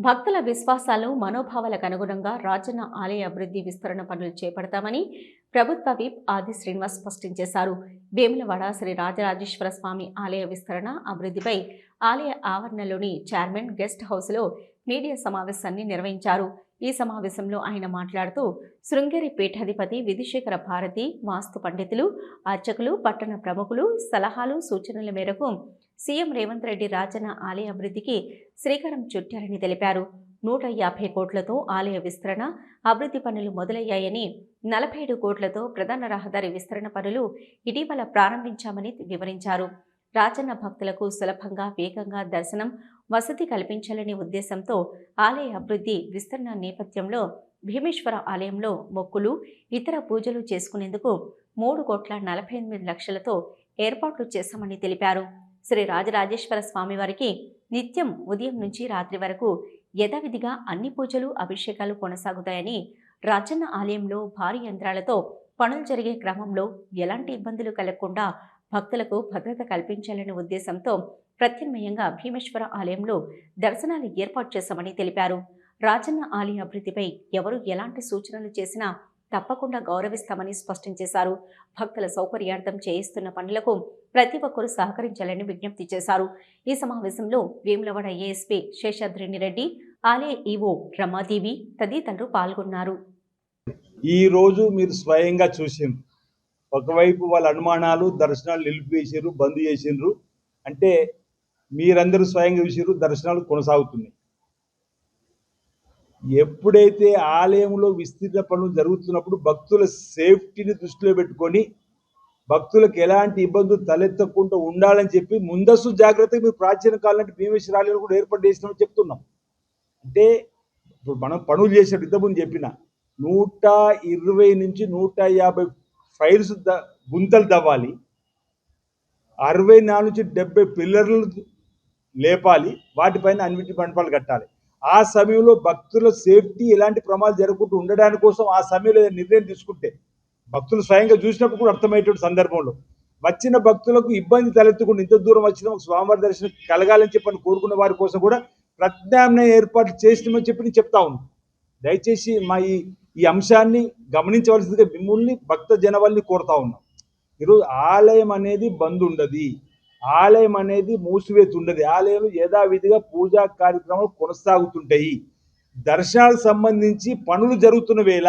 భక్తుల విశ్వాసాలు మనోభావాలకు అనుగుణంగా రాజన్న ఆలయ అభివృద్ధి విస్తరణ పనులు చేపడతామని ప్రభుత్వ విప్ ఆది శ్రీనివాస్ స్పష్టం చేశారు. వేములవాడ శ్రీ రాజరాజేశ్వర స్వామి ఆలయ విస్తరణ అభివృద్ధిపై ఆలయ ఆవరణలోని చైర్మన్ గెస్ట్ హౌస్లో మీడియా సమావేశాన్ని నిర్వహించారు. ఈ సమావేశంలో ఆయన మాట్లాడుతూ శృంగేరి పీఠాధిపతి విధుశేఖర భారతి వాస్తు పండితులు అర్చకులు పట్టణ ప్రముఖులు సలహాలు సూచనల మేరకు సీఎం రేవంత్ రెడ్డి రాజన్న ఆలయ అభివృద్ధికి శ్రీకారం చుట్టారని తెలిపారు. నూట యాభై కోట్లతో ఆలయ విస్తరణ అభివృద్ధి పనులు మొదలయ్యాయని నలభై ఏడు కోట్లతో ప్రధాన రహదారి విస్తరణ పనులు ఇటీవల ప్రారంభించామని వివరించారు. రాజన్న భక్తులకు సులభంగా వేగంగా దర్శనం వసతి కల్పించాలనే ఉద్దేశంతో ఆలయ అభివృద్ధి విస్తరణ నేపథ్యంలో భీమేశ్వర ఆలయంలో మొక్కులు ఇతర పూజలు చేసుకునేందుకు మూడు కోట్ల నలభై ఎనిమిది లక్షలతో ఏర్పాట్లు చేశామని తెలిపారు. శ్రీ రాజరాజేశ్వర స్వామివారికి నిత్యం ఉదయం నుంచి రాత్రి వరకు యథావిధిగా అన్ని పూజలు అభిషేకాలు కొనసాగుతాయని రాజన్న ఆలయంలో భారీ యంత్రాలతో పనులు జరిగే క్రమంలో ఎలాంటి ఇబ్బందులు కలగకుండా భక్తులకు భద్రత కల్పించాలనే ఉద్దేశంతో ప్రత్యామ్నాయంగా భీమేశ్వర ఆలయంలో దర్శనాలు ఏర్పాటు చేశామని తెలిపారు. రాజన్న ఆలయ అభివృద్ధిపై ఎవరు ఎలాంటి సూచనలు చేసినా తప్పకుండా గౌరవిస్తామని స్పష్టం చేశారు. భక్తుల సౌకర్యార్థం చేయిస్తున్న పనులకు ప్రతి ఒక్కరూ సహకరించాలని విజ్ఞప్తి చేశారు. ఈ సమావేశంలో వేములవాడ ఏఎస్పీ శేషాద్రిని రెడ్డి ఆలయ ఈవో రమాదేవి తదితరులు పాల్గొన్నారు. ఈ రోజు మీరు స్వయంగా చూసిండ్రు. ఒకవైపు వాళ్ళ అనుమానాలు దర్శనాలు నిలిపివేసారు బంద్ చేసిండ్రు. అంటే మీరందరూ స్వయంగా చూసారు దర్శనాలు కొనసాగుతున్నాయి. ఎప్పుడైతే ఆలయంలో విస్తీర్ణ పనులు జరుగుతున్నప్పుడు భక్తుల సేఫ్టీని దృష్టిలో పెట్టుకొని భక్తులకు ఎలాంటి ఇబ్బందులు తలెత్తకుండా ఉండాలని చెప్పి ముందస్తు జాగ్రత్తగా మీరు ప్రాచీన కాలం అంటే భీమేశ్వర కూడా ఏర్పాటు చేసినామని చెప్తున్నాం. అంటే ఇప్పుడు మనం పనులు చేసినట్టు ఇంతకుముందు చెప్పిన నూట ఇరవై నుంచి నూట యాభై ఫైల్స్ ద గుంతలు తవ్వాలి. అరవై నాలుగు నుంచి డెబ్బై పిల్లర్లు లేపాలి. వాటిపైన అన్నిటి మండపాలు కట్టాలి. ఆ సమయంలో భక్తుల సేఫ్టీ ఎలాంటి ప్రమాదాలు జరగకుండా ఉండడానికి కోసం ఆ సమయంలో నిర్ణయం తీసుకుంటే భక్తులు స్వయంగా చూసినప్పుడు కూడా అర్థమయ్యేటువంటి సందర్భంలో వచ్చిన భక్తులకు ఇబ్బంది తలెత్తకుండా ఇంత దూరం వచ్చిన స్వామివారి దర్శనం కలగాలని చెప్పని కోరుకున్న వారి కోసం కూడా ప్రత్యామ్నాయ ఏర్పాట్లు చేసినామని చెప్పి నేను చెప్తా ఉన్నాను దయచేసి మా ఈ ఈ అంశాన్ని గమనించవలసిందిగా మిమ్మల్ని భక్త జనవల్ని కోరుతా ఉన్నాం. ఈరోజు ఆలయం అనేది బంద్ ఉండదు. ఆలయం అనేది మూసివేసి ఉండదు ఆలయం యథావిధిగా పూజా కార్యక్రమాలు కొనసాగుతుంటాయి. దర్శనాలకు సంబంధించి పనులు జరుగుతున్న వేళ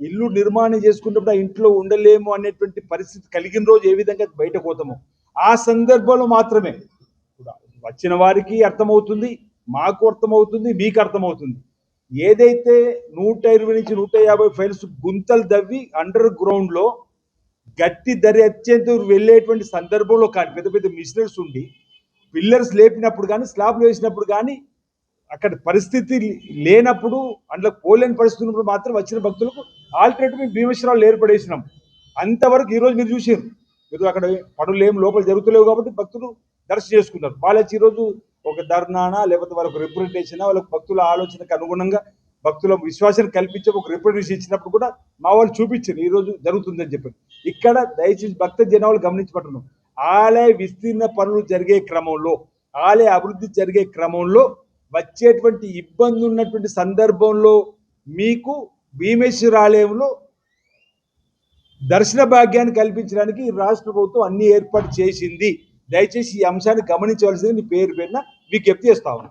ఇల్లు నిర్మాణం చేసుకున్నప్పుడు ఆ ఇంట్లో ఉండలేము అనేటువంటి పరిస్థితి కలిగిన రోజు ఏ విధంగా బయటకు పోతామో ఆ సందర్భంలో మాత్రమే. వచ్చిన వారికి అర్థమవుతుంది మాకు అర్థమవుతుంది మీకు అర్థమవుతుంది. ఏదైతే నూట ఇరవై నుంచి నూట యాభై ఫైల్స్ గుంతలు దవ్వి అండర్ గ్రౌండ్లో గట్టి ధర అత్యంత వెళ్ళేటువంటి సందర్భంలో కానీ పెద్ద పెద్ద మిషనరీస్ ఉండి పిల్లర్స్ లేపినప్పుడు కానీ స్లాబ్లు వేసినప్పుడు కానీ అక్కడ పరిస్థితి లేనప్పుడు అందులో పోలేని పరిస్థితి ఉన్నప్పుడు మాత్రం వచ్చిన భక్తులకు ఆల్టర్నేటివ్ భీమేశ్వరాలు ఏర్పడేసినాం. అంతవరకు ఈరోజు మీరు చూసారు మీరు అక్కడ పనులు ఏం లోపల జరుగుతలేవు కాబట్టి భక్తులు దర్శనం చేసుకున్నారు. వాళ్ళు వచ్చి ఈరోజు ఒక ధర్నానా లేకపోతే వాళ్ళకు రిప్రజెంటేషన్ వాళ్ళకి భక్తుల ఆలోచనకు అనుగుణంగా భక్తుల విశ్వాసాన్ని కల్పించే ఒక రిప్రజెంటేషన్ ఇచ్చినప్పుడు కూడా మా వాళ్ళు చూపించారు. ఈరోజు జరుగుతుందని చెప్పారు. ఇక్కడ దయచేసి భక్త జనాలు గమనించబట్టున్నాం ఆలయ విస్తీర్ణ పనులు జరిగే క్రమంలో ఆలయ అభివృద్ధి జరిగే క్రమంలో వచ్చేటువంటి ఇబ్బంది ఉన్నటువంటి సందర్భంలో మీకు భీమేశ్వర ఆలయంలో దర్శన భాగ్యాన్ని కల్పించడానికి రాష్ట్ర ప్రభుత్వం అన్ని ఏర్పాటు చేసింది. దయచేసి ఈ అంశాన్ని గమనించవలసింది. పేరు పేరున విజ్ఞప్తి చేస్తా ఉన్నా.